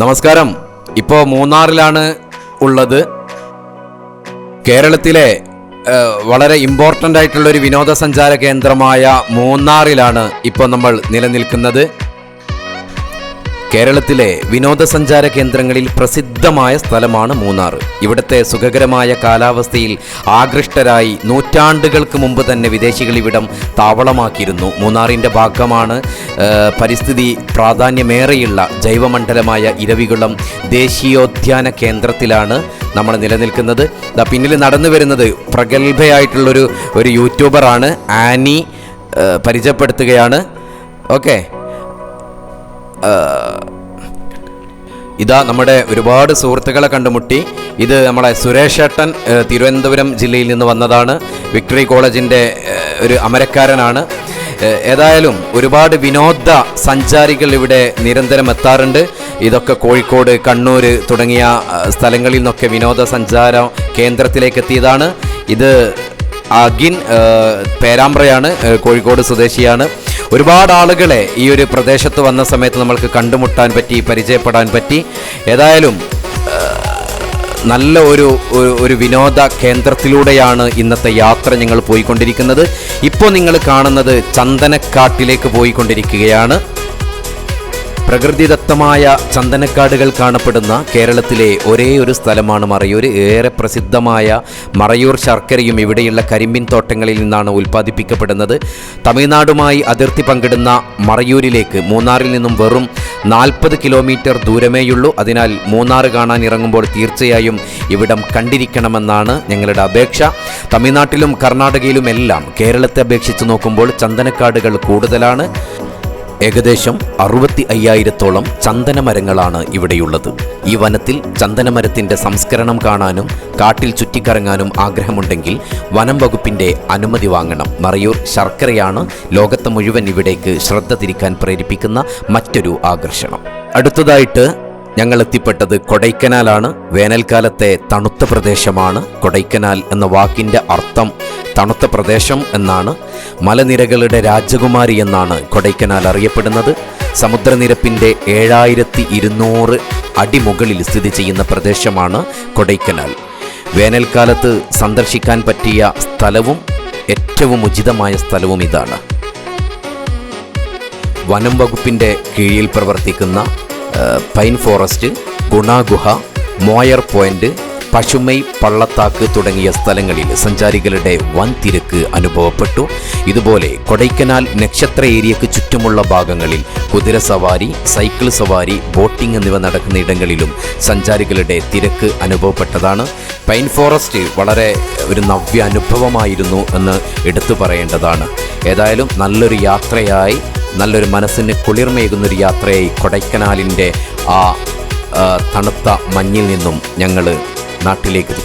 നമസ്കാരം. ഇപ്പോൾ മൂന്നാറിലാണ് ഉള്ളത്. കേരളത്തിലെ വളരെ ഇമ്പോർട്ടന്റ് ആയിട്ടുള്ള ഒരു വിനോദസഞ്ചാര കേന്ദ്രമായ മൂന്നാറിലാണ് ഇപ്പോൾ നമ്മൾ നിലനിൽക്കുന്നത്. കേരളത്തിലെ വിനോദസഞ്ചാര കേന്ദ്രങ്ങളിൽ പ്രസിദ്ധമായ സ്ഥലമാണ് മൂന്നാർ. ഇവിടുത്തെ സുഖകരമായ കാലാവസ്ഥയിൽ ആകൃഷ്ടരായി നൂറ്റാണ്ടുകൾക്ക് മുമ്പ് തന്നെ വിദേശികൾ ഇവിടം താവളമാക്കിയിരുന്നു. മൂന്നാറിന്റെ ഭാഗമാണ് പരിസ്ഥിതി പ്രാധാന്യമേറെയുള്ള ജൈവമണ്ഡലമായ ഇരവികുളം ദേശീയോദ്യാന കേന്ദ്രത്തിലാണ് നമ്മൾ നിലനിൽക്കുന്നത്. പിന്നിൽ നടന്നു വരുന്നത് പ്രഗത്ഭയായിട്ടുള്ളൊരു ഒരു യൂട്യൂബറാണ് ആനി പരിചയപ്പെടുത്തുകയാണ്. ഓക്കെ. ഇതാ നമ്മുടെ ഒരുപാട് സുഹൃത്തുക്കളെ കണ്ടുമുട്ടി. ഇത് നമ്മളെ സുരേഷ് ഏട്ടൻ ഏഹ്, തിരുവനന്തപുരം ജില്ലയിൽ നിന്ന് വന്നതാണ്. വിക്ടറി കോളേജിന്റെ ഒരു അമരക്കാരനാണ്. ഏതായാലും ഒരുപാട് വിനോദ സഞ്ചാരികൾ ഇവിടെ നിരന്തരം എത്താറുണ്ട്. ഇതൊക്കെ കോഴിക്കോട് കണ്ണൂർ തുടങ്ങിയ സ്ഥലങ്ങളിൽ നിന്നൊക്കെ വിനോദസഞ്ചാര കേന്ദ്രത്തിലേക്ക് എത്തിയതാണ്. ഇത് അഗിൻ പേരാമ്പ്രയാണ് കോഴിക്കോട് സ്വദേശിയാണ്. ഒരുപാട് ആളുകളെ ഈ ഒരു പ്രദേശത്ത് വന്ന സമയത്ത് നമ്മൾക്ക് കണ്ടുമുട്ടാൻ പറ്റി പരിചയപ്പെടാൻ പറ്റി. ഏതായാലും നല്ല ഒരു ഒരു- വിനോദ കേന്ദ്രത്തിലൂടെയാണ് ഇന്നത്തെ യാത്ര ഞങ്ങൾ പോയിക്കൊണ്ടിരിക്കുന്നത്. ഇപ്പോൾ നിങ്ങൾ കാണുന്നത് ചന്ദനക്കാട്ടിലേക്ക് പോയിക്കൊണ്ടിരിക്കുകയാണ്. പ്രകൃതിദത്തമായ ചന്ദനക്കാടുകൾ കാണപ്പെടുന്ന കേരളത്തിലെ ഒരേ ഒരു സ്ഥലമാണ് മറയൂർ. ഏറെ പ്രസിദ്ധമായ മറയൂർ ശർക്കരയും ഇവിടെയുള്ള കരിമ്പിൻ തോട്ടങ്ങളിൽ നിന്നാണ് ഉൽപ്പാദിപ്പിക്കപ്പെടുന്നത്. തമിഴ്നാടുമായി അതിർത്തി പങ്കിടുന്ന മറയൂരിലേക്ക് മൂന്നാറിൽ നിന്നും വെറും നാൽപ്പത് കിലോമീറ്റർ ദൂരമേയുള്ളൂ. അതിനാൽ മൂന്നാർ കാണാൻ ഇറങ്ങുമ്പോൾ തീർച്ചയായും ഇവിടം കണ്ടിരിക്കണമെന്നാണ് ഞങ്ങളുടെ അപേക്ഷ. തമിഴ്നാട്ടിലും കർണാടകയിലും എല്ലാം കേരളത്തെ അപേക്ഷിച്ച് നോക്കുമ്പോൾ ചന്ദനക്കാടുകൾ കൂടുതലാണ്. ഏകദേശം അറുപത്തി അയ്യായിരത്തോളം ചന്ദനമരങ്ങളാണ് ഇവിടെയുള്ളത്. ഈ വനത്തിൽ ചന്ദനമരത്തിന്റെ സംസ്കരണം കാണാനും കാട്ടിൽ ചുറ്റിക്കറങ്ങാനും ആഗ്രഹമുണ്ടെങ്കിൽ വനം വകുപ്പിന്റെ അനുമതി വാങ്ങണം. മറയൂർ ശർക്കരയാണ് ലോകത്ത് മുഴുവൻ ഇവിടേക്ക് ശ്രദ്ധ തിരിക്കാൻ പ്രേരിപ്പിക്കുന്ന മറ്റൊരു ആകർഷണം. അടുത്തതായിട്ട് ഞങ്ങൾ എത്തിപ്പെട്ടത് കൊടൈക്കനാലാണ്. വേനൽക്കാലത്തെ തണുത്ത പ്രദേശമാണ് കൊടൈക്കനാൽ എന്ന വാക്കിന്റെ അർത്ഥം തണുത്ത പ്രദേശം എന്നാണ് മലനിരകളുടെ രാജകുമാരി എന്നാണ് കൊടൈക്കനാൽ അറിയപ്പെടുന്നത്. സമുദ്രനിരപ്പിന്റെ ഏഴായിരത്തി ഇരുന്നൂറ് അടിമുകളിൽ സ്ഥിതി ചെയ്യുന്ന പ്രദേശമാണ് കൊടൈക്കനാൽ. വേനൽക്കാലത്ത് സന്ദർശിക്കാൻ പറ്റിയ സ്ഥലവും ഏറ്റവും ഉചിതമായ സ്ഥലവും ഇതാണ്. വനം വകുപ്പിന്റെ കീഴിൽ പ്രവർത്തിക്കുന്ന pine forest Gunaguha Moir point Pasumai Pallathakku തുടങ്ങിയ സ്ഥലങ്ങളിൽ സഞ്ചാരികളുടെ വൻ തിരക്ക് അനുഭവപ്പെട്ടു. ഇതുപോലെ കൊടൈക്കനാൽ നക്ഷത്ര ഏരിയക്ക് ചുറ്റുമുള്ള ഭാഗങ്ങളിൽ കുതിര സവാരി സൈക്കിൾ സവാരി ബോട്ടിംഗ് എന്നിവ നടക്കുന്ന ഇടങ്ങളിലും സഞ്ചാരികളുടെ തിരക്ക് അനുഭവപ്പെട്ടതാണ്. പൈൻ ഫോറസ്റ്റ് വളരെ ഒരു നവ്യ അനുഭവമായിരുന്നു എന്ന് എടുത്തു പറയേണ്ടതാണ്. ഏതായാലും നല്ലൊരു യാത്രയായി നല്ലൊരു മനസ്സിന് കുളിർമേകുന്നൊരു യാത്രയായി കൊടൈക്കനാലിന്റെ ആ തണുത്ത മഞ്ഞിൽ നിന്നും ഞങ്ങൾ നാട്ടിലേക്ക്